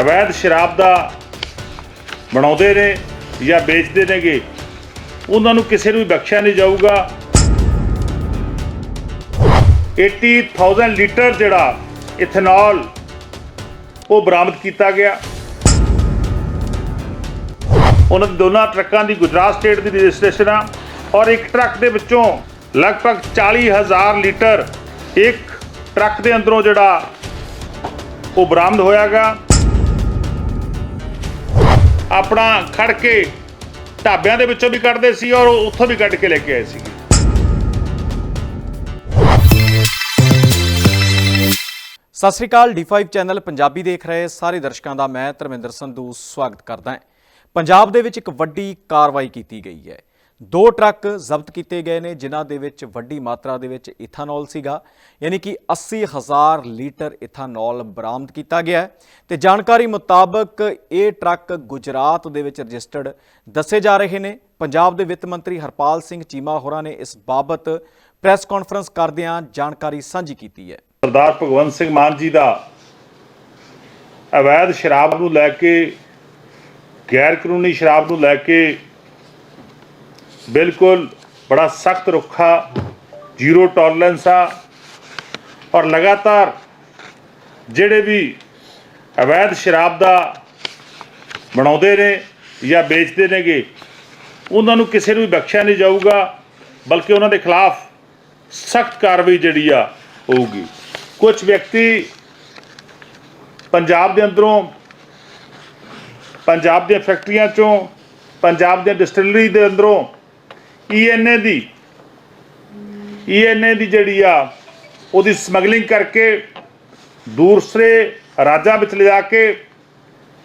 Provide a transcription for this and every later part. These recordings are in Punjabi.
ਅਵੈਧ ਸ਼ਰਾਬ ਦਾ ਬਣਾਉਂਦੇ ਨੇ ਜਾਂ ਵੇਚਦੇ ਨੇਗੇ, ਉਹਨਾਂ ਨੂੰ ਕਿਸੇ ਨੂੰ ਵੀ ਬਖਸ਼ਿਆ ਨਹੀਂ ਜਾਊਗਾ। 80000 ਲੀਟਰ ਜਿਹੜਾ ਇਥਨੋਲ, ਉਹ ਬਰਾਮਦ ਕੀਤਾ ਗਿਆ। ਉਹਨਾਂ ਦੇ ਦੋਨਾਂ ਟਰੱਕਾਂ ਦੀ ਗੁਜਰਾਤ ਸਟੇਟ ਦੀ ਰਜਿਸਟ੍ਰੇਸ਼ਨ ਆ ਔਰ ਇੱਕ ਟਰੱਕ ਦੇ ਵਿੱਚੋਂ ਲਗਭਗ 40000 ਲੀਟਰ ਇੱਕ ਟਰੱਕ ਦੇ ਅੰਦਰੋਂ ਜਿਹੜਾ ਉਹ ਬਰਾਮਦ ਹੋਇਆਗਾ। ਆਪਣਾ ਖੜ ਕੇ ਢਾਬਿਆਂ ਦੇ ਵਿੱਚੋਂ ਵੀ ਕੱਢਦੇ ਸੀ ਔਰ ਉੱਥੋਂ ਵੀ ਕੱਢ ਕੇ ਲੈ ਕੇ ਆਏ ਸੀ ਸਤਿ ਸ੍ਰੀ ਅਕਾਲ D5 ਚੈਨਲ ਪੰਜਾਬੀ ਦੇਖ ਰਹੇ ਸਾਰੇ ਦਰਸ਼ਕਾਂ ਦਾ ਮੈਂ ਧਰਮਿੰਦਰ ਸੰਧੂ ਸਵਾਗਤ ਕਰਦਾ ਹਾਂ। ਪੰਜਾਬ ਦੇ ਵਿੱਚ ਇੱਕ ਵੱਡੀ ਕਾਰਵਾਈ ਕੀਤੀ ਗਈ ਹੈ। ਦੋ ਟਰੱਕ ਜ਼ਬਤ ਕੀਤੇ ਗਏ ਨੇ, ਜਿਨ੍ਹਾਂ ਦੇ ਵਿੱਚ ਵੱਡੀ ਮਾਤਰਾ ਦੇ ਵਿੱਚ ਇਥਾਨੋਲ ਸੀਗਾ। ਯਾਨੀ ਕਿ 80000 ਲੀਟਰ ਇਥਾਨੋਲ ਬਰਾਮਦ ਕੀਤਾ ਗਿਆ ਹੈ। ਤੇ ਜਾਣਕਾਰੀ ਮੁਤਾਬਕ ਇਹ ਟਰੱਕ ਗੁਜਰਾਤ ਦੇ ਵਿੱਚ ਰਜਿਸਟਰਡ ਦੱਸੇ ਜਾ ਰਹੇ ਨੇ। ਪੰਜਾਬ ਦੇ ਵਿੱਤ ਮੰਤਰੀ ਹਰਪਾਲ ਸਿੰਘ ਚੀਮਾ ਹੋਰਾਂ ਨੇ ਇਸ ਬਾਬਤ ਪ੍ਰੈਸ ਕਾਨਫਰੰਸ ਕਰਦਿਆਂ ਜਾਣਕਾਰੀ ਸਾਂਝੀ ਕੀਤੀ ਹੈ। ਸਰਦਾਰ ਭਗਵੰਤ ਸਿੰਘ ਮਾਨ ਜੀ ਦਾ ਅਵੈਧ ਸ਼ਰਾਬ ਨੂੰ ਲੈ ਕੇ ਗੈਰ ਕਾਨੂੰਨੀ ਸ਼ਰਾਬ ਨੂੰ ਲੈ ਕੇ ਬਿਲਕੁਲ ਬੜਾ ਸਖਤ ਰੁੱਖਾ, ਜ਼ੀਰੋ ਟੋਲਰੈਂਸ ਆ। ਔਰ ਲਗਾਤਾਰ ਜਿਹੜੇ ਵੀ ਅਵੈਧ ਸ਼ਰਾਬ ਦਾ ਬਣਾਉਂਦੇ ਨੇ ਜਾਂ ਵੇਚਦੇ ਨੇਗੇ, ਉਹਨਾਂ ਨੂੰ ਕਿਸੇ ਨੂੰ ਵੀ ਬਖਸ਼ਿਆ ਨਹੀਂ ਜਾਊਗਾ, ਬਲਕਿ ਉਹਨਾਂ ਦੇ ਖਿਲਾਫ ਸਖਤ ਕਾਰਵਾਈ ਜਿਹੜੀ ਆ ਹੋਊਗੀ। ਕੁਝ ਵਿਅਕਤੀ ਪੰਜਾਬ ਦੇ ਅੰਦਰੋਂ, ਪੰਜਾਬ ਦੀਆਂ ਫੈਕਟਰੀਆਂ ਚੋਂ, ਪੰਜਾਬ ਦੇ ਡਿਸਟਿਲਰੀ ਦੇ ਅੰਦਰੋਂ ਈਐਨਏ ਦੀ। ਈਐਨਏ ਦੀ ਜਿਹੜੀ ਆ, ਉਹਦੀ ਸਮਗਲਿੰਗ ਕਰਕੇ ਦੂਸਰੇ ਰਾਜਾਂ ਵਿੱਚ ਲਿਜਾ ਕੇ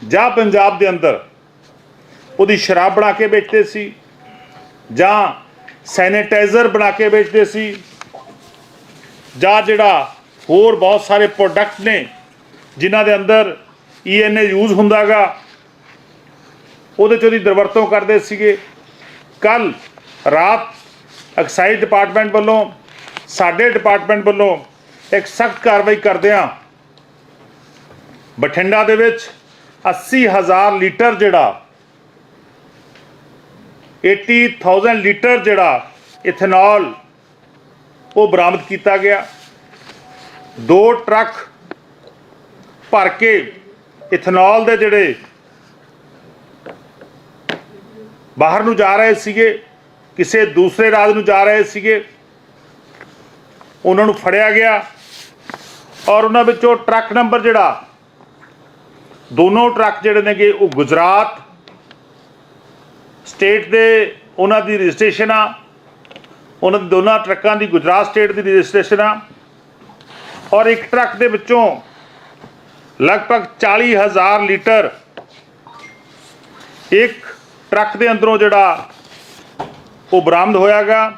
ਜਾਂ ਪੰਜਾਬ ਦੇ ਅੰਦਰ ਉਹਦੀ ਸ਼ਰਾਬ ਬਣਾ ਕੇ ਵੇਚਦੇ ਸੀ ਜਾਂ ਸੈਨੀਟਾਈਜ਼ਰ ਬਣਾ ਕੇ ਵੇਚਦੇ ਸੀ ਜਾਂ ਜਿਹੜਾ ਹੋਰ ਬਹੁਤ ਸਾਰੇ ਪ੍ਰੋਡਕਟ ਨੇ ਜਿਨ੍ਹਾਂ ਦੇ ਅੰਦਰ ਈਐਨਏ ਯੂਜ਼ ਹੁੰਦਾਗਾ, ਉਹਦੇ ਚ ਉਹਦੀ ਦਰਵਰਤੋਂ ਕਰਦੇ ਸੀਗੇ। ਕੱਲ ਰਾਤ ਐਕਸਾਈਜ਼ ਡਿਪਾਰਟਮੈਂਟ ਵੱਲੋਂ, ਸਾਡੇ ਡਿਪਾਰਟਮੈਂਟ ਵੱਲੋਂ ਇੱਕ ਸਖਤ ਕਾਰਵਾਈ ਕਰਦਿਆਂ ਬਠਿੰਡਾ ਦੇ ਵਿੱਚ 80000 ਲੀਟਰ ਜਿਹੜਾ 80000 ਲੀਟਰ ਜਿਹੜਾ ਇਥਨੋਲ ਉਹ ਬਰਾਮਦ ਕੀਤਾ ਗਿਆ। ਦੋ ਟਰੱਕ ਭਰ ਕੇ ਇਥਨੋਲ ਦੇ ਜਿਹੜੇ ਬਾਹਰ ਨੂੰ ਜਾ ਰਹੇ ਸੀਗੇ ਕਿਸੇ ਦੂਸਰੇ ਰਾਜ ਨੂੰ ਜਾ ਰਹੇ ਸੀਗੇ, ਉਹਨਾਂ ਨੂੰ ਫੜਿਆ ਗਿਆ ਔਰ ਉਹਨਾਂ ਵਿੱਚੋਂ ਟਰੱਕ ਨੰਬਰ ਜਿਹੜਾ, ਦੋਨੋਂ ਟਰੱਕ ਜਿਹੜੇ ਨੇਗੇ ਉਹ ਗੁਜਰਾਤ ਸਟੇਟ ਦੇ ਉਹਨਾਂ ਦੀ ਰਜਿਸਟ੍ਰੇਸ਼ਨ ਆ, ਉਹਨਾਂ ਦੋਨਾਂ ਟਰੱਕਾਂ ਦੀ ਗੁਜਰਾਤ ਸਟੇਟ ਦੀ ਰਜਿਸਟ੍ਰੇਸ਼ਨ ਆ ਔਰ ਇੱਕ ਟਰੱਕ ਦੇ ਵਿੱਚੋਂ ਲਗਭਗ 40000 ਲੀਟਰ ਇੱਕ ਟਰੱਕ ਦੇ ਅੰਦਰੋਂ ਜਿਹੜਾ ਉਹ ਬਰਾਮਦ ਹੋਇਆਗਾ।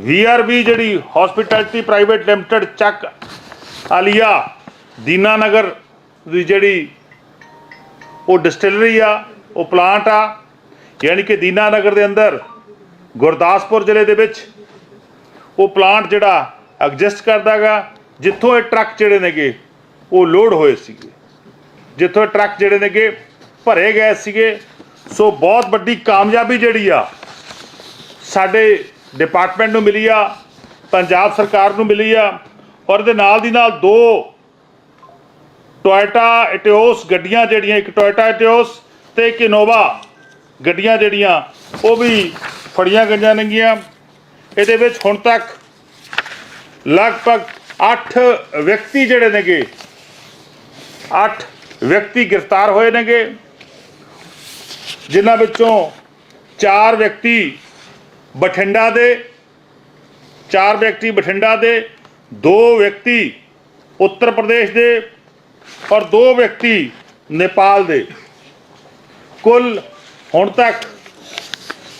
ਵੀਆਰਬੀ ਜਿਹੜੀ ਹਸਪਿਟੈਲਿਟੀ ਪ੍ਰਾਈਵੇਟ ਲਿਮਟਿਡ ਚੱਕ ਆਲੀਆ ਦੀਨਾਨਗਰ ਦੀ ਜਿਹੜੀ ਉਹ ਡਿਸਟਿਲਰੀ ਆ, ਉਹ ਪਲਾਂਟ ਆ, ਯਾਨੀ ਕਿ ਦੀਨਾਨਗਰ ਦੇ ਅੰਦਰ ਗੁਰਦਾਸਪੁਰ ਜ਼ਿਲ੍ਹੇ ਦੇ ਵਿੱਚ ਉਹ ਪਲਾਂਟ ਜਿਹੜਾ ਐਗਜ਼ਿਸਟ ਕਰਦਾਗਾ, ਜਿੱਥੋਂ ਇਹ ਟਰੱਕ ਜਿਹੜੇ ਨੇਗੇ, ਉਹ ਲੋਡ ਹੋਏ ਸੀਗੇ। ਜਿੱਥੋਂ ਇਹ ਟਰੱਕ ਜਿਹੜੇ ਨੇਗੇ, ਭਰੇ ਗਏ ਸੀਗੇ। ਸੋ ਬਹੁਤ ਵੱਡੀ ਕਾਮਯਾਬੀ ਜਿਹੜੀ ਆ ਸਾਡੇ ਡਿਪਾਰਟਮੈਂਟ ਨੂੰ ਮਿਲੀ ਆ, ਪੰਜਾਬ ਸਰਕਾਰ ਨੂੰ ਮਿਲੀ ਆ, ਔਰ ਇਹਦੇ ਨਾਲ ਦੀ ਨਾਲ ਦੋ ਟੋਇਟਾ ਇਟਿਓਸ ਗੱਡੀਆਂ ਜਿਹੜੀਆਂ, ਇੱਕ ਟੋਇਟਾ ਇਟਿਓਸ ਤੇ ਇੱਕ ਇਨੋਵਾ ਗੱਡੀਆਂ ਜਿਹੜੀਆਂ, ਉਹ ਵੀ ਫੜੀਆਂ ਗਈਆਂ ਨੇਗੀਆਂ। ਇਹਦੇ ਵਿੱਚ ਹੁਣ ਤੱਕ ਲਗਭਗ 8 ਵਿਅਕਤੀ ਜਿਹੜੇ ਨੇਗੇ 8 ਵਿਅਕਤੀ ਗ੍ਰਿਫਤਾਰ ਹੋਏ ਨੇਗੇ, ਜਿਨ੍ਹਾਂ ਵਿੱਚੋਂ 4 ਵਿਅਕਤੀ ਬਠਿੰਡਾ ਦੇ, ਚਾਰ ਵਿਅਕਤੀ ਬਠਿੰਡਾ ਦੇ, ਦੋ ਵਿਅਕਤੀ ਉੱਤਰ ਪ੍ਰਦੇਸ਼ ਦੇ ਔਰ ਦੋ ਵਿਅਕਤੀ ਨੇਪਾਲ ਦੇ। ਕੁੱਲ ਹੁਣ ਤੱਕ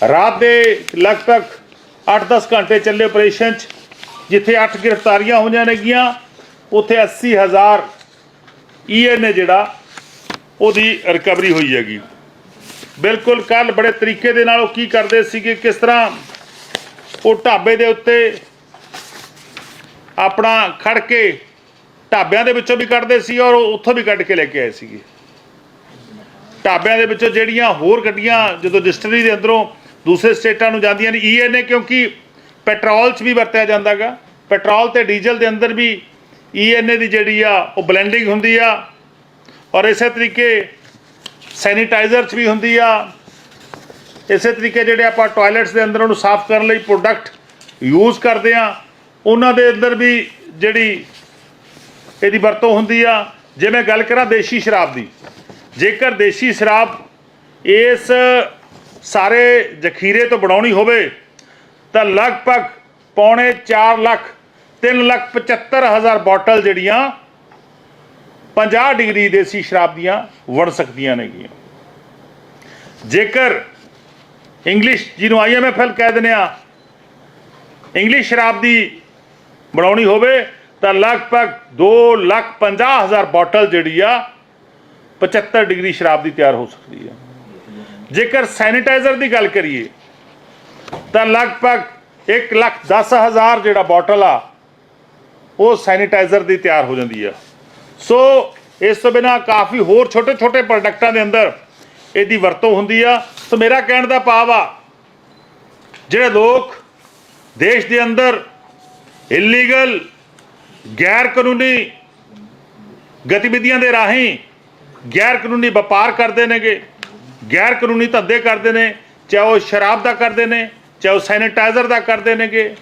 ਰਾਤ ਦੇ ਲਗਭਗ 8-10 ਘੰਟੇ ਚੱਲੇ ਆਪਰੇਸ਼ਨ 'ਚ, ਜਿੱਥੇ 8 ਗ੍ਰਿਫਤਾਰੀਆਂ ਹੋਈਆਂ ਨੇਗੀਆਂ ਉੱਥੇ 80000 ਈਐਨਏ ਜਿਹੜਾ, ਉਹਦੀ ਰਿਕਵਰੀ ਹੋਈ ਹੈਗੀ। ਬਿਲਕੁਲ ਕੱਲ ਬੜੇ ਤਰੀਕੇ ਦੇ ਨਾਲ ਉਹ ਕੀ ਕਰਦੇ ਸੀਗੇ, ਕਿਸ ਤਰ੍ਹਾਂ ਉਹ ਢਾਬੇ ਦੇ ਉੱਤੇ ਆਪਣਾ ਖੜ ਕੇ ਢਾਬਿਆਂ ਦੇ ਵਿੱਚੋਂ ਵੀ ਕੱਢਦੇ ਸੀ ਔਰ ਉੱਥੋਂ ਵੀ ਕੱਢ ਕੇ ਲੈ ਕੇ ਆਏ ਸੀਗੇ। ਢਾਬਿਆਂ ਦੇ ਵਿੱਚੋਂ ਜਿਹੜੀਆਂ ਹੋਰ ਗੱਡੀਆਂ ਜਦੋਂ ਡਿਸਟਰੀ ਦੇ ਅੰਦਰੋਂ ਦੂਸਰੇ ਸਟੇਟਾਂ ਨੂੰ ਜਾਂਦੀਆਂ ਨੇ ਈਐਨਏ ਕਿਉਂਕਿ ਪੈਟਰੋਲ 'ਚ ਵੀ ਵਰਤਿਆ ਜਾਂਦਾਗਾ। ਪੈਟਰੋਲ ਤੇ ਡੀਜ਼ਲ ਦੇ ਅੰਦਰ ਵੀ ਈਐਨਏ ਦੀ ਜਿਹੜੀ ਆ, ਉਹ ਬਲੈਂਡਿੰਗ ਹੁੰਦੀ ਆ। ਔਰ ਇਸੇ ਤਰੀਕੇ ਸੈਨੀਟਾਈਜ਼ਰ 'ਚ ਵੀ ਹੁੰਦੀ ਆ। ਇਸੇ ਤਰੀਕੇ ਜਿਹੜੇ ਆਪਾਂ ਟਾਇਲਟਸ ਦੇ ਅੰਦਰ ਉਹਨੂੰ ਸਾਫ਼ ਕਰਨ ਲਈ ਪ੍ਰੋਡਕਟ ਯੂਜ਼ ਕਰਦੇ ਆ, ਉਹਨਾਂ ਦੇ ਅੰਦਰ ਵੀ ਜਿਹੜੀ ਇਹਦੀ ਵਰਤੋਂ ਹੁੰਦੀ ਆ। ਜੇ ਮੈਂ ਗੱਲ ਕਰਾਂ ਦੇਸ਼ੀ ਸ਼ਰਾਬ ਦੀ, ਜੇਕਰ ਦੇਸ਼ੀ ਸ਼ਰਾਬ ਇਸ ਸਾਰੇ ਜ਼ਖੀਰੇ ਤੋਂ ਬਣਾਉਣੀ ਹੋਵੇ, ਤਾਂ ਲਗਭਗ ਪੌਣੇ 4 ਲੱਖ 3 ਲੱਖ 75 ਹਜ਼ਾਰ ਬੋਟਲ ਜਿਹੜੀਆਂ 50 ਡਿਗਰੀ ਦੇਸੀ ਸ਼ਰਾਬ ਦੀਆਂ ਬਣ ਸਕਦੀਆਂ ਨੇਗੀਆਂ। ਜੇਕਰ ਇੰਗਲਿਸ਼, ਜਿਹਨੂੰ ਆਈਐਮਐਫਐਲ ਕਹਿ ਦਿੰਦੇ ਆ, ਇੰਗਲਿਸ਼ ਸ਼ਰਾਬ ਦੀ ਬਣਾਉਣੀ ਹੋਵੇ, ਤਾਂ ਲਗਭਗ 2 ਲੱਖ 50 ਹਜ਼ਾਰ ਬੋਟਲ ਜਿਹੜੀ ਆ 75 ਡਿਗਰੀ ਸ਼ਰਾਬ ਦੀ ਤਿਆਰ ਹੋ ਸਕਦੀ ਆ। ਜੇਕਰ ਸੈਨੀਟਾਈਜ਼ਰ ਦੀ ਗੱਲ ਕਰੀਏ, ਤਾਂ ਲਗਭਗ 1 ਲੱਖ 10 ਹਜ਼ਾਰ ਜਿਹੜਾ ਬੋਟਲ ਆ, ਉਹ ਸੈਨੀਟਾਈਜ਼ਰ ਦੀ ਤਿਆਰ ਹੋ ਜਾਂਦੀ ਆ। ਸੋ ਇਸ ਤੋਂ ਬਿਨਾ ਕਾਫੀ ਹੋਰ ਛੋਟੇ ਛੋਟੇ ਪ੍ਰੋਡਕਟਾਂ ਦੇ ਅੰਦਰ ਇਹਦੀ ਵਰਤੋਂ ਹੁੰਦੀ ਆ। ਸੋ ਮੇਰਾ ਕਹਿਣ ਦਾ ਭਾਵ ਆ, ਜਿਹੜੇ ਲੋਕ ਦੇਸ਼ ਦੇ ਅੰਦਰ ਇਲੀਗਲ ਗੈਰ ਕਾਨੂੰਨੀ ਗਤੀਵਿਧੀਆਂ ਦੇ ਰਾਹੀਂ ਗੈਰ ਕਾਨੂੰਨੀ ਵਪਾਰ ਕਰਦੇ ਨੇਗੇ ਗੈਰ ਕਾਨੂੰਨੀ ਧੰਦੇ ਕਰਦੇ ਨੇ, ਚਾਹੇ ਉਹ ਸ਼ਰਾਬ ਦਾ ਕਰਦੇ ਨੇ, ਚਾਹੇ ਉਹ ਸੈਨੀਟਾਈਜ਼ਰ ਦਾ ਕਰਦੇ ਨੇਗੇ,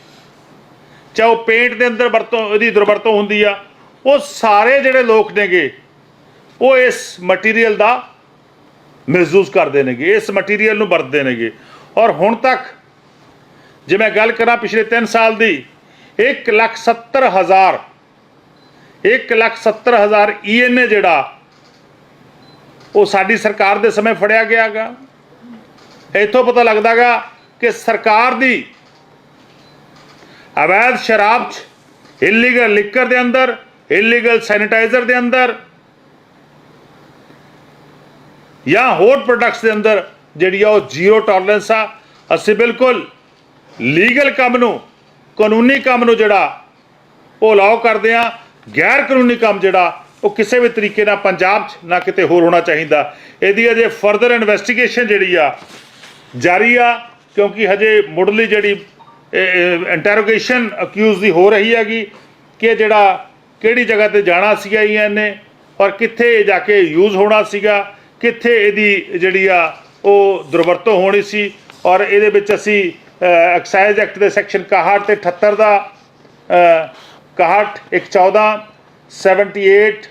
ਚਾਹੇ ਉਹ ਪੇਂਟ ਦੇ ਅੰਦਰ ਵਰਤੋਂ, ਇਹਦੀ ਦੁਰਵਰਤੋਂ ਹੁੰਦੀ ਆ। ਉਹ ਸਾਰੇ ਜਿਹੜੇ ਲੋਕ ਨੇਗੇ, ਉਹ ਇਸ ਮਟੀਰੀਅਲ ਦਾ ਮਹਿਸੂਸ ਕਰਦੇ ਨੇਗੇ, ਇਸ ਮਟੀਰੀਅਲ ਨੂੰ ਵਰਤਦੇ ਨੇਗੇ। ਔਰ ਹੁਣ ਤੱਕ ਜੇ ਮੈਂ ਗੱਲ ਕਰਾਂ ਪਿਛਲੇ 3 ਸਾਲ ਦੀ 1 ਲੱਖ 70 ਹਜ਼ਾਰ 1 ਲੱਖ 70 ਹਜ਼ਾਰ ਈਐਨਏ ਜਿਹੜਾ, ਉਹ ਸਾਡੀ ਸਰਕਾਰ ਦੇ ਸਮੇਂ ਫੜਿਆ ਗਿਆਗਾ। ਇੱਥੋਂ ਪਤਾ ਲੱਗਦਾਗਾ ਕਿ ਸਰਕਾਰ ਦੀ ਅਵੈਧ ਸ਼ਰਾਬ ਚ ਇਲੀਗਲ ਲਿਕਰ ਦੇ ਅੰਦਰ ਇਲੀਗਲ ਸੈਨੀਟਾਈਜ਼ਰ ਦੇ ਅੰਦਰ ਜਾਂ ਹੋਰ ਪ੍ਰੋਡਕਟਸ ਦੇ ਅੰਦਰ ਜਿਹੜੀ ਆ ਉਹ ਜ਼ੀਰੋ ਟੋਲਰੈਂਸ ਆ। ਅਸੀਂ ਬਿਲਕੁਲ ਲੀਗਲ ਕੰਮ ਨੂੰ, ਕਾਨੂੰਨੀ ਕੰਮ ਨੂੰ ਜਿਹੜਾ ਉਹ ਅਲਾਉ ਕਰਦੇ ਆ। ਗੈਰ ਕਾਨੂੰਨੀ ਕੰਮ ਜਿਹੜਾ ਉਹ ਕਿਸੇ ਵੀ ਤਰੀਕੇ ਨਾਲ ਪੰਜਾਬ 'ਚ ਨਾ ਕਿਤੇ ਹੋਰ ਹੋਣਾ ਚਾਹੀਦਾ। ਇਹਦੀ ਅਜੇ ਫਰਦਰ ਇਨਵੈਸਟੀਗੇਸ਼ਨ ਜਿਹੜੀ ਆ ਜਾਰੀ ਆ, ਕਿਉਂਕਿ ਹਜੇ ਮੁੱਢਲੀ ਜਿਹੜੀ ਇੰਟਰੋਗੇਸ਼ਨ ਅਕਿਊਜ਼ ਦੀ ਹੋ ਰਹੀ ਹੈਗੀ ਕਿ ਜਿਹੜਾ ਕਿਹੜੀ ਜਗ੍ਹਾ ਤੇ ਜਾਣਾ ਸੀਗਾ ਇਹਨੇ ਔਰ ਕਿੱਥੇ ਇਹ ਜਾ ਕੇ ਯੂਜ਼ ਹੋਣਾ ਸੀਗਾ ਕਿੱਥੇ ਇਹਦੀ ਜਿਹੜੀ ਆ ਉਹ ਦੁਰਵਰਤੋਂ ਹੋਣੀ ਸੀ ਔਰ ਇਹਦੇ ਵਿੱਚ ਅਸੀਂ ਐਕਸਾਈਜ਼ ਐਕਟ ਦੇ ਸੈਕਸ਼ਨ 61 ਤੇ 78 ਦਾ ਅ, 61 114 78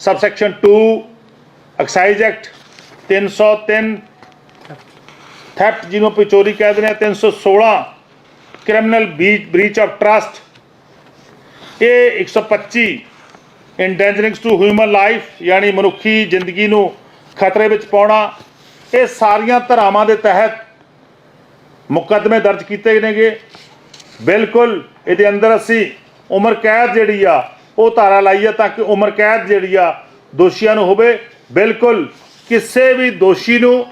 ਸਬਸੈਕਸ਼ਨ 2 ਐਕਸਾਈਜ਼ ਐਕਟ 303 ਥੈਫਟ ਜਿਹਨੂੰ ਪਿਚੋਰੀ ਚੋਰੀ ਕਹਿ ਦਿੰਦੇ ਆ 316 ਕ੍ਰਿਮੀਨਲ ਬ੍ਰੀਚ ਆਫ ਟਰਸਟ ਇਹ 125 ਇੰਡੈਂਜਰਿੰਗਸ ਟੂ ਹਿਊਮਨ ਲਾਈਫ ਯਾਨੀ ਮਨੁੱਖੀ ਜ਼ਿੰਦਗੀ ਨੂੰ ਖਤਰੇ ਵਿੱਚ ਪਾਉਣਾ, ਇਹ ਸਾਰੀਆਂ ਧਾਰਾਵਾਂ ਦੇ ਤਹਿਤ ਮੁਕੱਦਮੇ ਦਰਜ ਕੀਤੇ ਨੇਗੇ। ਬਿਲਕੁਲ, ਇਹਦੇ ਅੰਦਰ ਅਸੀਂ ਉਮਰ ਕੈਦ ਜਿਹੜੀ ਆ, ਉਹ ਧਾਰਾ ਲਾਈ ਆ ਤਾਂ ਕਿ ਉਮਰ ਕੈਦ ਜਿਹੜੀ ਆ ਦੋਸ਼ੀਆਂ ਨੂੰ ਹੋਵੇ। ਬਿਲਕੁਲ, ਕਿਸੇ ਵੀ ਦੋਸ਼ੀ ਨੂੰ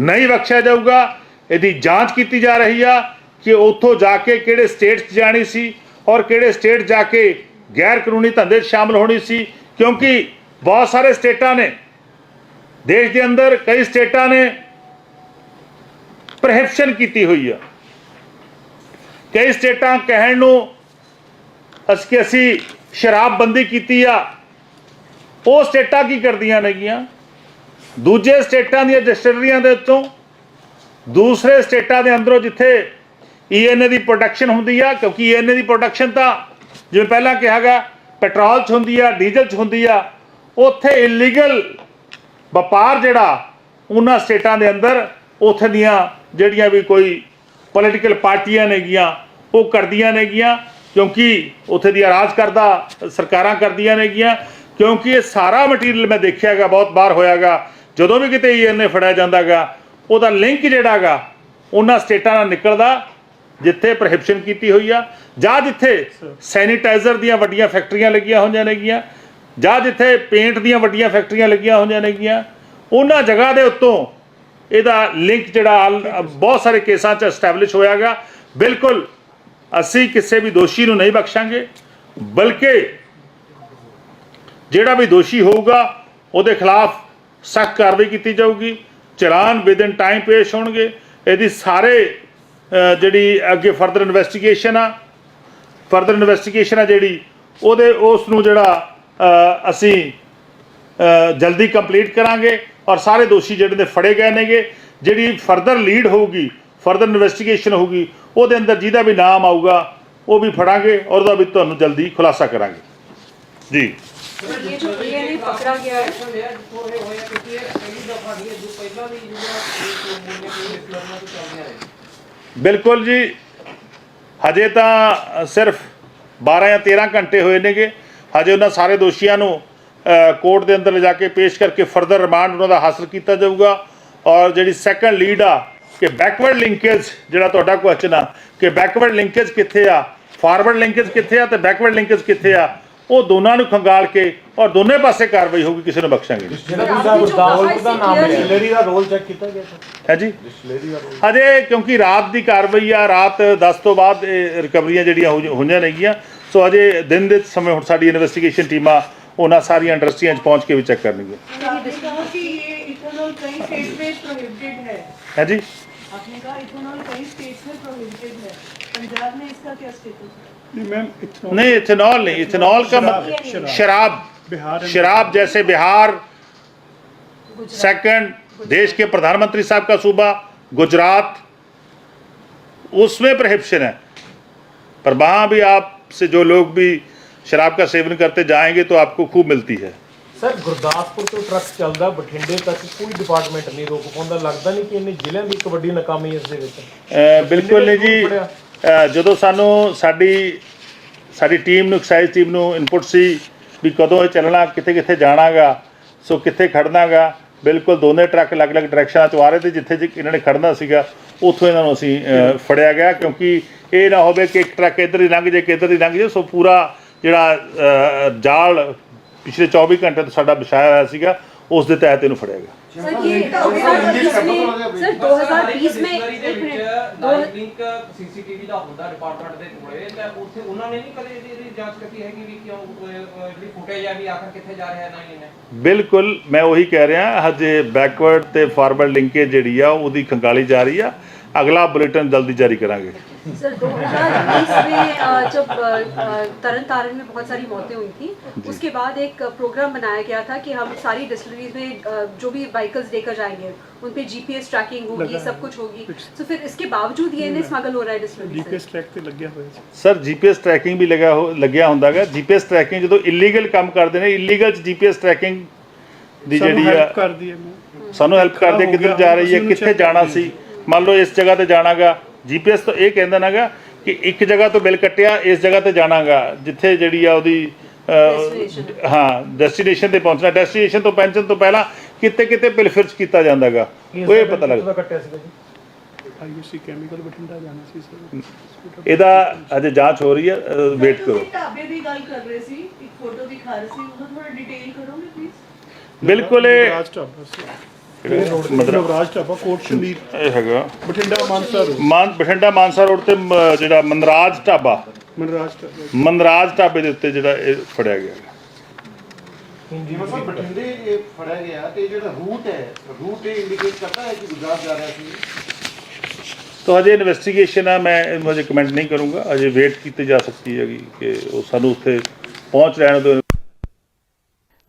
ਨਹੀਂ ਬਖਸ਼ਿਆ ਜਾਊਗਾ। ਇਹਦੀ ਜਾਂਚ ਕੀਤੀ ਜਾ ਰਹੀ ਆ ਕਿ ਉੱਥੋਂ ਜਾ ਕੇ ਕਿਹੜੇ ਸਟੇਟ 'ਚ ਜਾਣੀ ਸੀ ਔਰ ਕਿਹੜੇ ਸਟੇਟ ਜਾ ਕੇ ਗੈਰ ਕਾਨੂੰਨੀ ਧੰਦੇ 'ਚ ਸ਼ਾਮਲ ਹੋਣੀ ਸੀ? ਕਿਉਂਕਿ ਬਹੁਤ ਸਾਰੇ ਸਟੇਟਾਂ ਨੇ। ਦੇਸ਼ ਦੇ ਅੰਦਰ ਕਈ ਸਟੇਟਾਂ ਨੇ ਪ੍ਰੋਹਿਬਿਸ਼ਨ ਕੀਤੀ ਹੋਈ ਆ। ਕਈ ਸਟੇਟਾਂ ਕਹਿਣ ਨੂੰ ਅਸੀਂ ਕਿ ਅਸੀਂ ਸ਼ਰਾਬਬੰਦੀ ਕੀਤੀ ਆ। ਉਹ ਸਟੇਟਾਂ ਕੀ ਕਰਦੀਆਂ ਨੇਗੀਆਂ? ਦੂਜੇ ਸਟੇਟਾਂ ਦੀਆਂ ਡਿਸਟਿਲਰੀਆਂ ਦੇ ਉੱਤੋਂ ਦੂਸਰੇ ਸਟੇਟਾਂ ਦੇ ਅੰਦਰੋਂ ਜਿੱਥੇ ਈਐਨਏ ਦੀ ਪ੍ਰੋਡਕਸ਼ਨ ਹੁੰਦੀ ਆ, ਕਿਉਂਕਿ ਈਐਨਏ ਦੀ ਪ੍ਰੋਡਕਸ਼ਨ ਤਾਂ ਜਿਵੇਂ ਪਹਿਲਾਂ ਕਿਹਾ ਗਿਆ ਪੈਟਰੋਲ 'ਚ ਹੁੰਦੀ ਆ ਡੀਜ਼ਲ 'ਚ ਹੁੰਦੀ ਆ, ਉੱਥੇ ਇਲੀਗਲ ਵਪਾਰ ਜਿਹੜਾ ਉਹਨਾਂ ਸਟੇਟਾਂ ਦੇ ਅੰਦਰ ਉੱਥੇ ਦੀਆਂ ਜਿਹੜੀਆਂ ਵੀ ਕੋਈ ਪੋਲੀਟੀਕਲ ਪਾਰਟੀਆਂ ਨੇਗੀਆਂ ਉਹ ਕਰਦੀਆਂ ਨੇਗੀਆਂ ਕਿਉਂਕਿ ਉੱਥੇ ਦੀ ਰਾਜ ਕਰਦਾ, ਸਰਕਾਰਾਂ ਕਰਦੀਆਂ ਨੇਗੀਆਂ ਕਿਉਂਕਿ ਇਹ ਸਾਰਾ ਮਟੀਰੀਅਲ ਮੈਂ ਦੇਖਿਆਗਾ ਬਹੁਤ ਵਾਰ ਹੋਇਆਗਾ ਜਦੋਂ ਵੀ ਕਿਤੇ ਈਐਨਏ ਫੜਿਆ ਜਾਂਦਾਗਾ ਉਹਦਾ ਲਿੰਕ ਜਿਹੜਾਗਾ ਉਹਨਾਂ ਸਟੇਟਾਂ ਨਾਲ ਨਿਕਲਦਾ ਜਿੱਥੇ ਪ੍ਰੋਹਿਬਿਸ਼ਨ ਕੀਤੀ ਹੋਈ ਆ ਜਾਂ ਜਿੱਥੇ ਸੈਨੀਟਾਈਜ਼ਰ ਦੀਆਂ ਵੱਡੀਆਂ ਫੈਕਟਰੀਆਂ ਲੱਗੀਆਂ ਹੋਈਆਂ ਨੇਗੀਆਂ ਜਾਂ ਜਿੱਥੇ ਪੇਂਟ ਦੀਆਂ ਵੱਡੀਆਂ ਫੈਕਟਰੀਆਂ ਲੱਗੀਆਂ ਹੋਈਆਂ ਨੇਗੀਆਂ ਉਹਨਾਂ ਜਗ੍ਹਾ ਦੇ ਉੱਤੋਂ ਇਹਦਾ ਲਿੰਕ ਜਿਹੜਾ ਬਹੁਤ ਸਾਰੇ ਕੇਸਾਂ 'ਚ ਐਸਟੈਬਲਿਸ਼ ਹੋਇਆਗਾ ਬਿਲਕੁਲ ਅਸੀਂ ਕਿਸੇ ਵੀ ਦੋਸ਼ੀ ਨੂੰ ਨਹੀਂ ਬਖਸ਼ਾਂਗੇ ਬਲਕਿ ਜਿਹੜਾ ਵੀ ਦੋਸ਼ੀ ਹੋਊਗਾ ਉਹਦੇ ਖਿਲਾਫ ਸਖਤ ਕਾਰਵਾਈ ਕੀਤੀ ਜਾਊਗੀ। ਚਲਾਨ ਵਿਦਨ ਟਾਈਮ ਪੇਸ਼ ਹੋਣਗੇ। ਇਹਦੀ ਸਾਰੇ ਜਿਹੜੀ ਅੱਗੇ ਫਰਦਰ ਇਨਵੈਸਟੀਗੇਸ਼ਨ ਆ ਫਰਦਰ ਇਨਵੈਸਟੀਗੇਸ਼ਨ ਆ ਜਿਹੜੀ, ਉਹਦੇ ਉਸ ਨੂੰ ਜਿਹੜਾ ਅਸੀਂ ਜਲਦੀ ਕੰਪਲੀਟ ਕਰਾਂਗੇ ਔਰ ਸਾਰੇ ਦੋਸ਼ੀ ਜਿਹੜੇ ਨੇ ਫੜੇ ਗਏ ਨੇਗੇ। ਜਿਹੜੀ ਫਰਦਰ ਲੀਡ ਹੋਊਗੀ ਫਰਦਰ ਇਨਵੈਸਟੀਗੇਸ਼ਨ ਹੋਊਗੀ, ਉਹਦੇ ਅੰਦਰ ਜਿਹਦਾ ਵੀ ਨਾਮ ਆਊਗਾ, ਉਹ ਵੀ ਫੜਾਂਗੇ ਔਰ ਉਹਦਾ ਵੀ ਤੁਹਾਨੂੰ ਜਲਦੀ ਖੁਲਾਸਾ ਕਰਾਂਗੇ। ਜੀ। ਇਹ ਜੋ ਇਹ ਪਕੜਾ ਗਿਆ ਹੈ ਹੋਇਆ ਕਿਉਂਕਿ ਪਹਿਲੀ ਦਫਾ ਨਹੀਂ ਜੋ ਪਹਿਲਾਂ ਵੀ ਜਿਹੜਾ ਬਿਲਕੁਲ ਜੀ। ਹਜੇ ਤਾਂ ਸਿਰਫ 12 ਜਾਂ 13 ਘੰਟੇ ਹੋਏ ਨੇਗੇ। ਹਜੇ ਉਹਨਾਂ ਸਾਰੇ ਦੋਸ਼ੀਆਂ ਨੂੰ ਕੋਰਟ ਦੇ ਅੰਦਰ ਲਿਜਾ ਕੇ ਪੇਸ਼ ਕਰਕੇ ਫਰਦਰ ਰਿਮਾਂਡ ਉਹਨਾਂ ਦਾ ਹਾਸਲ ਕੀਤਾ ਜਾਊਗਾ। ਔਰ ਜਿਹੜੀ ਸੈਕੰਡ ਲੀਡ ਆ, ਕਿ ਬੈਕਵਰਡ ਲਿੰਕੇਜ ਜਿਹੜਾ ਤੁਹਾਡਾ ਕੁਐਸਚਨ ਆ, ਕਿ ਬੈਕਵਰਡ ਲਿੰਕੇਜ ਕਿੱਥੇ ਆ? ਫਾਰਵਰਡ ਲਿੰਕੇਜ ਕਿੱਥੇ ਆ ਤੇ ਬੈਕਵਰਡ ਲਿੰਕੇਜ ਕਿੱਥੇ ਆ? ਉਹ ਦੋਨਾਂ ਨੂੰ ਖੰਗਾਲ ਕੇ ਔਰ ਦੋਨੇ ਪਾਸੇ ਕਾਰਵਾਈ ਹੋਊਗੀ ਕਿਸੇ ਨੂੰ ਬਖਸ਼ਾਂਗੇ ਨਹੀਂ आपने जो कहा इससे clear नहीं ਡਿਸਟਿਲਰੀ ਦਾ ਰੋਲ ਚੈੱਕ ਕੀਤਾ ਗਿਆ ਸਰ ਹੈ ਜੀ ਹਜੇ ਕਿਉਂਕਿ ਰਾਤ ਦੀ ਕਾਰਵਾਈ ਆ ਰਾਤ 10 ਤੋਂ ਬਾਅਦ ਇਹ ਰਿਕਵਰੀਆਂ ਜਿਹੜੀਆਂ ਹੋ- ਹੋਈਆਂ ਨੇਗੀਆਂ ਸੋ ਹਜੇ ਦਿਨ ਦੇ ਸਮੇਂ ਹੁਣ ਸਾਡੀ ਇਨਵੈਸਟੀਗੇਸ਼ਨ ਟੀਮਾਂ ਉਹਨਾਂ ਸਾਰੀਆਂ ਇੰਡਸਟਰੀਆਂ 'ਚ ਪਹੁੰਚ ਕੇ ਵੀ ਚੈੱਕ ਕਰਨਗੀਆਂ आपने कहा कि ये इथेनॉल कई स्टेट में प्रोहिबिटेड है ਹੈ ਜੀ आपने कहा इथेनॉल कई स्टेट्स में प्रोहिबिटेड है पंजाब में इसका क्या स्टेटस है ਨਹੀਂ ਮੈਮ ਇਥਨੋਲ नहीं इथेनॉल नहीं इथेनॉल का मतलब शराब बिहार शराब जैसे बिहार सेकंड देश के प्रधानमंत्री साहब का सूबा गुजरात उसमें प्रहिप्शन है पर वहाँ भी आपसे जो लोग भी शराब का सेवन करते जाएंगे तो आपको खूब मिलती है ਸਰ ਗੁਰਦਾਸਪੁਰ ਤੋਂ ਟਰੱਕ ਚੱਲਦਾ ਬਠਿੰਡੇ ਤੱਕ ਕੋਈ ਡਿਪਾਰਟਮੈਂਟ ਨਹੀਂ ਰੋਕ ਪਾਉਂਦਾ ਲੱਗਦਾ ਨਹੀਂ ਕਿ ਇਹਨੇ ਜ਼ਿਲ੍ਹਿਆਂ ਦੀ ਇੱਕ ਵੱਡੀ ਨਾਕਾਮੀ ਇਸ ਦੇ ਵਿੱਚ ਅ, ਬਿਲਕੁਲ ਨਹੀਂ ਜੀ ਅ, ਜਦੋਂ ਸਾਨੂੰ ਸਾਡੀ ਸਾਡੀ ਟੀਮ ਨੂੰ ਐਕਸਾਈਜ਼ ਟੀਮ ਨੂੰ ਇਨਪੁਟ ਸੀ ਵੀ ਕਦੋਂ ਇਹ ਚੱਲਣਾ ਕਿੱਥੇ ਕਿੱਥੇ ਜਾਣਾਗਾ ਸੋ ਕਿੱਥੇ ਖੜਨਾਗਾ ਬਿਲਕੁਲ ਦੋਨੇ ਟਰੱਕ ਅਲੱਗ-ਅਲੱਗ ਡਾਇਰੈਕਸ਼ਨਾਂ ਚ ਆ ਰਹੇ ਤੇ ਜਿੱਥੇ ਇਹਨਾਂ ਨੇ ਖੜਨਾ ਸੀਗਾ ਉੱਥੋਂ ਇਹਨਾਂ ਨੂੰ ਅਸੀਂ ਫੜਿਆ ਗਿਆ ਕਿਉਂਕਿ ਇਹ ਨਾ ਹੋਵੇ ਕਿ ਇੱਕ ਟਰੱਕ ਇੱਧਰ ਹੀ ਲੰਘ ਜੇ ਕਿ ਇੱਧਰ ਹੀ ਲੰਘ ਜੇ ਸੋ ਪੂਰਾ ਜਿਹੜਾ ਜਾਲ ਪਿਛਲੇ 24 ਘੰਟੇ ਤੋਂ ਸਾਡਾ ਵਿਛਾਇਆ ਹੋਇਆ ਸੀਗਾ ਉਸ ਦੇ ਤਹਿਤ ਇਹਨੂੰ ਫੜਿਆ ਗਿਆ। सर ये 2020 में सर 2020 में एक मिनट दो ਲਾਈਵ ਲਿੰਕ ਸੀਸੀਟੀਵੀ ਦਾ ਹੁੰਦਾ ਡਿਪਾਰਟਮੈਂਟ ਦੇ ਕੋਲੇ ਤੇ ਉੱਥੇ ਉਹਨਾਂ ਨੇ ਨਹੀਂ ਕਦੇ ਇਹਦੀ ਇਹਦੀ ਜਾਂਚ ਕੀਤੀ ਹੈਗੀ ਵੀ ਕਿਉਂ ਅਹ, ਅਹ, ਜਿਹੜੀ ਫੁਟੇਜ ਹੈ ਵੀ ਆਖਰ ਕਿੱਥੇ ਜਾ ਰਿਹਾ ਹੈ ਨਾ ਇਹਨੇ ਬਿਲਕੁਲ ਮੈਂ ਉਹੀ ਕਹਿ ਰਿਹਾ ਹਜੇ ਬੈਕਵਰਡ ਤੇ ਫਾਰਵਰਡ ਲਿੰਕੇਜ ਜਿਹੜੀ ਆ ਉਹਦੀ ਖੰਗਾਲੀ ਜਾ ਰਹੀ ਆ ਅਗਲਾ ਬੁਲੇਟਿਨ ਜਲਦੀ ਜਾਰੀ ਕਰਾਂਗੇ सर 2020 में अ, जब अ, अ, तरन तारण में बहुत सारी मौतें हुई थी उसके बाद एक प्रोग्राम बनाया गया था कि हम सारी डिस्टिलरीज में अ, जो भी व्हीकल्स लेकर जाएंगे उन पे जीपीएस ट्रैकिंग होगी सब कुछ होगी तो फिर इसके बावजूद ये नहीं स्मगल हो रहा है डिस्टिलरी ਡੀਪੀਐਸ ਟਰੈਕ ਤੇ ਲੱਗਿਆ ਹੋਇਆ ਸੀ ਸਰ ਜੀਪੀਐਸ ਟਰੈਕਿੰਗ ਵੀ ਲਗਾ ਹੋ- ਲੱਗਿਆ ਹੁੰਦਾਗਾ ਜੀਪੀਐਸ ਟਰੈਕਿੰਗ ਜਦੋਂ ਇਲੀਗਲ ਕੰਮ ਕਰਦੇ ਨੇ ਇਲੀਗਲ ਚ ਜੀਪੀਐਸ ਟਰੈਕਿੰਗ ਦੀ ਸਾਨੂੰ ਜਿਹੜੀ ਆ ਹੈਲਪ ਕਰਦੀ ਹੈ ਮੈਂ ਸਾਨੂੰ ਹੈਲਪ ਕਰਦੇ ਹੋ ਕਿੱਧਰ ਗਿਆ, ਜਾ ਰਹੀ ਅਸੀਂ ਹੈ ਉਹਨੂੰ ਕਿੱਥੇ check ਜਾਣਾ ਕਰਦੇ ਸੀ ਮੰਨ ਲਓ ਇਸ ਜਗ੍ਹਾ ਤੇ ਜਾਣਾਗਾ ਜੀਪੀਐਸ ਤੋਂ ਇਹ ਕਹਿੰਦਾ ਨਾਗਾ ਕਿ ਇੱਕ ਜਗ੍ਹਾ ਤੋਂ ਬਿੱਲ ਕੱਟਿਆ ਇਸ ਜਗ੍ਹਾ ਤੇ ਜਾਣਾਗਾ ਜਿੱਥੇ ਜਿਹੜੀ ਆ ਉਹਦੀ ਅਹ. ਹਾਂ ਡੈਸਟੀਨੇਸ਼ਨ ਤੇ ਪਹੁੰਚਣਾ ਡੈਸਟੀਨੇਸ਼ਨ ਤੋਂ ਪਹੁੰਚਣ ਤੋਂ ਪਹਿਲਾਂ ਕਿਤੇ ਕਿਤੇ ਬਿੱਲ ਫਿਰਚ ਕੀਤਾ ਜਾਂਦਾਗਾ। ਉਹ ਇਹ ਪਤਾ ਲੱਗਦਾ ਕੱਟਿਆ ਸੀਗਾ ਜੀ? ਆਈਯੂਸੀ ਕੈਮੀਕਲ ਬਠਿੰਡਾ ਜਾਣਾ ਸੀ ਸਰ। ਇਹਦਾ ਅਜੇ ਜਾਂਚ ਹੋ ਰਹੀ ਹੈ ਵੇਟ ਕਰੋ। ਤੁਸੀਂ ਢਾਬੇ ਦੀ ਗੱਲ ਕਰ ਰਹੇ ਸੀ ਇੱਕ ਫੋਟੋ ਦਿਖਾ ਰਹੇ ਸੀ ਉਹਨੂੰ ਥੋੜਾ ਡਿਟੇਲ ਕਰੋਗੇ ਪਲੀਜ਼ ਬਿਲਕੁਲ ਇਹ ਰਾਜ ਢਾਬਾ ਸੀ ਮਤਲਬ ਰਾਜ ਢਾਬਾ ਕੋਟ ਸ਼ਮੀਰ ਇਹ ਹੈਗਾ। ਬਠਿੰਡਾ ਮਾਨਸਾ ਰੋਡ। ਮਾਨ ਬਠਿੰਡਾ ਮਾਨਸਾ ਰੋਡ ਤੇ ਮ- ਜਿਹੜਾ ਮਨਰਾਜ ਢਾਬਾ। ਮਨਰਾਜ ਢਾਬਾ। ਮਨਰਾਜ ਢਾਬੇ ਦੇ ਉੱਤੇ ਜਿਹੜਾ ਇਹ ਫੜਿਆ ਗਿਆ। ਜਿਵੇਂ ਸਰ ਬਠਿੰਡੇ ਇਹ ਫੜਿਆ ਗਿਆ ਤੇ ਜਿਹੜਾ ਰੂਟ ਹੈ ਰੂਟ ਇਹ ਇੰਡੀਕੇਟ ਕਰਦਾ ਹੈ ਕਿ ਗੁਜਰਾਤ ਜਾ ਰਿਹਾ ਸੀ। ਤੋ ਅਜੇ ਇਨਵੈਸਟੀਗੇਸ਼ਨ ਆ ਮੈਂ ਅਜੇ ਕਮੈਂਟ ਨਹੀਂ ਕਰੂੰਗਾ। ਅਜੇ ਵੇਟ ਕੀਤੀ ਜਾ ਸਕਦੀ ਹੈਗੀ ਕਿ ਉਹ ਸਾਨੂੰ ਉੱਥੇ ਪਹੁੰਚ ਲੈਣ ਦਿਓ।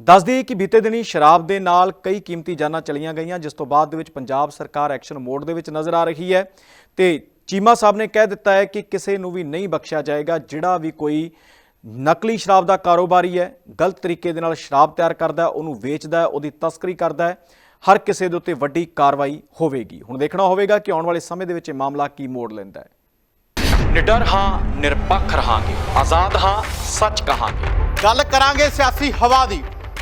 ਦੱਸ ਦਈਏ ਕਿ ਬੀਤੇ ਦਿਨੀ ਸ਼ਰਾਬ ਦੇ ਨਾਲ ਕਈ ਕੀਮਤੀ ਜਾਨਾਂ ਚਲੀਆਂ ਗਈਆਂ ਜਿਸ ਤੋਂ ਬਾਅਦ ਦੇ ਵਿੱਚ ਪੰਜਾਬ ਸਰਕਾਰ ਐਕਸ਼ਨ ਮੋਡ ਦੇ ਵਿੱਚ ਨਜ਼ਰ ਆ ਰਹੀ ਹੈ। ਤੇ ਚੀਮਾ ਸਾਹਿਬ ਨੇ ਕਹਿ ਦਿੱਤਾ ਹੈ ਕਿ ਕਿਸੇ ਨੂੰ ਵੀ ਨਹੀਂ ਬਖਸ਼ਿਆ ਜਾਏਗਾ ਜਿਹੜਾ ਵੀ ਕੋਈ ਨਕਲੀ ਸ਼ਰਾਬ ਦਾ ਕਾਰੋਬਾਰੀ ਹੈ ਗਲਤ ਤਰੀਕੇ ਦੇ ਨਾਲ ਸ਼ਰਾਬ ਤਿਆਰ ਕਰਦਾ ਉਹਨੂੰ ਵੇਚਦਾ ਉਹਦੀ ਤਸਕਰੀ ਕਰਦਾ ਹੈ ਹਰ ਕਿਸੇ ਦੇ ਉੱਤੇ ਵੱਡੀ ਕਾਰਵਾਈ ਹੋਵੇਗੀ। ਹੁਣ ਦੇਖਣਾ ਹੋਵੇਗਾ ਕਿ ਆਉਣ ਵਾਲੇ ਸਮੇਂ ਦੇ ਵਿੱਚ ਇਹ ਮਾਮਲਾ ਕੀ ਮੋੜ ਲੈਂਦਾ ਹੈ। ਨਿਡਰ ਹਾਂ ਨਿਰਪੱਖ ਰਹਾਂਗੇ ਆਜ਼ਾਦ ਹਾਂ ਸੱਚ ਕਹਾਂਗੇ। ਗੱਲ ਕਰਾਂਗੇ ਸਿਆਸੀ ਹਵਾ ਦੀ।